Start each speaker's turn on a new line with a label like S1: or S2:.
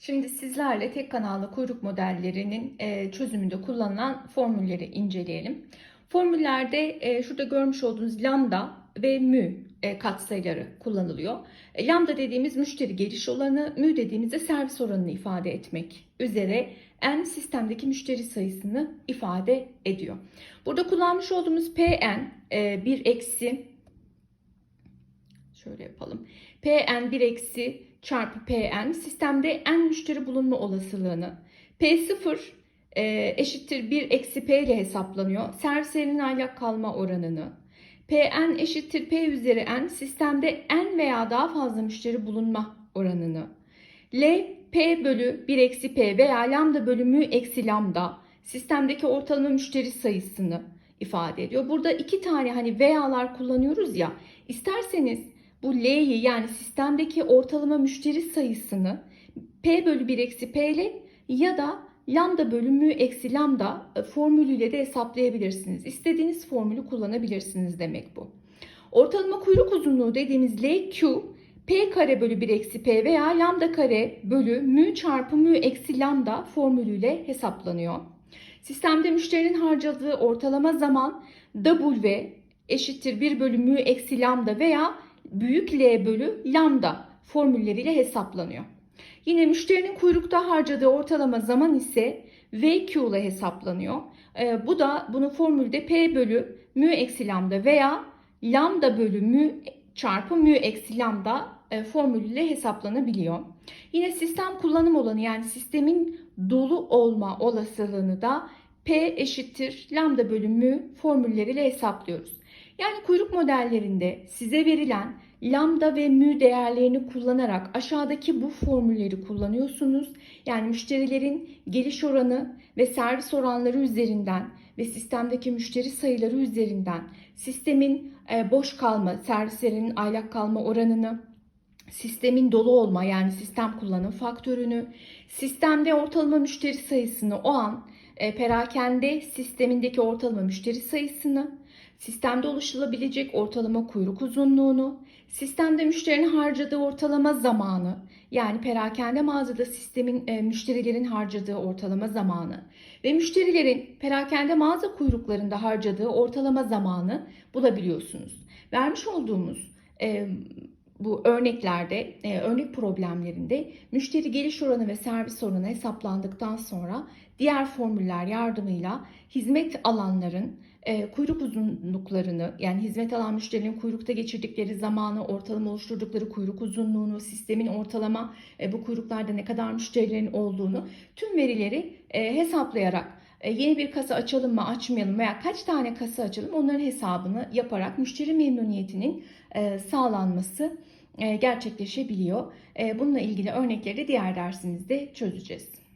S1: Şimdi sizlerle tek kanallı kuyruk modellerinin e, çözümünde kullanılan formülleri inceleyelim. Formüllerde e, şurada görmüş olduğunuz lambda ve mü e, katsayıları kullanılıyor. Lambda dediğimiz müşteri geliş oranı, mü dediğimizde servis oranını ifade etmek üzere n sistemdeki müşteri sayısını ifade ediyor. Burada kullanmış olduğumuz pn 1 eksi şöyle yapalım. pn 1 eksi çarpı pn sistemde n müşteri bulunma olasılığını p0 e, eşittir 1 eksi p ile hesaplanıyor. Servislerin aylak kalma oranını pn eşittir p üzeri n sistemde n veya daha fazla müşteri bulunma oranını L P bölü 1 eksi P veya lambda bölümü eksi lambda sistemdeki ortalama müşteri sayısını ifade ediyor. Burada iki tane hani veyalar kullanıyoruz ya isterseniz bu L'yi yani sistemdeki ortalama müşteri sayısını P bölü 1 eksi P ile ya da lambda bölümü eksi lambda e, formülüyle de hesaplayabilirsiniz. İstediğiniz formülü kullanabilirsiniz demek bu. Ortalama kuyruk uzunluğu dediğimiz LQ P kare bölü 1 eksi P veya lambda kare bölü mü çarpı mü eksi lambda formülüyle hesaplanıyor. Sistemde müşterinin harcadığı ortalama zaman W eşittir 1 bölü mü eksi lambda veya büyük L bölü lambda formülleriyle hesaplanıyor. Yine müşterinin kuyrukta harcadığı ortalama zaman ise VQ ile hesaplanıyor. Ee, bu da bunun formülde P bölü mü eksi lambda veya lambda bölü mü çarpı mü eksi lambda e, formülüyle hesaplanabiliyor. Yine sistem kullanım olanı yani sistemin dolu olma olasılığını da P eşittir lambda bölü mü formülleriyle hesaplıyoruz. Yani kuyruk modellerinde size verilen lambda ve mü değerlerini kullanarak aşağıdaki bu formülleri kullanıyorsunuz. Yani müşterilerin geliş oranı ve servis oranları üzerinden ve sistemdeki müşteri sayıları üzerinden sistemin e, boş kalma, servislerin aylak kalma oranını, sistemin dolu olma yani sistem kullanım faktörünü, sistemde ortalama müşteri sayısını o an e, perakende sistemindeki ortalama müşteri sayısını, sistemde oluşulabilecek ortalama kuyruk uzunluğunu, sistemde müşterinin harcadığı ortalama zamanı, yani perakende mağazada sistemin e, müşterilerin harcadığı ortalama zamanı ve müşterilerin perakende mağaza kuyruklarında harcadığı ortalama zamanı bulabiliyorsunuz. Vermiş olduğumuz e, bu örneklerde, e, örnek problemlerinde müşteri geliş oranı ve servis oranı hesaplandıktan sonra diğer formüller yardımıyla hizmet alanların e, kuyruk uzunluklarını yani hizmet alan müşterilerin kuyrukta geçirdikleri zamanı, ortalama oluşturdukları kuyruk uzunluğunu, sistemin ortalama e, bu kuyruklarda ne kadar müşterilerin olduğunu tüm verileri e, hesaplayarak yeni bir kasa açalım mı açmayalım veya kaç tane kasa açalım onların hesabını yaparak müşteri memnuniyetinin e, sağlanması e, gerçekleşebiliyor. E, Bununla ilgili örnekleri de diğer dersimizde çözeceğiz.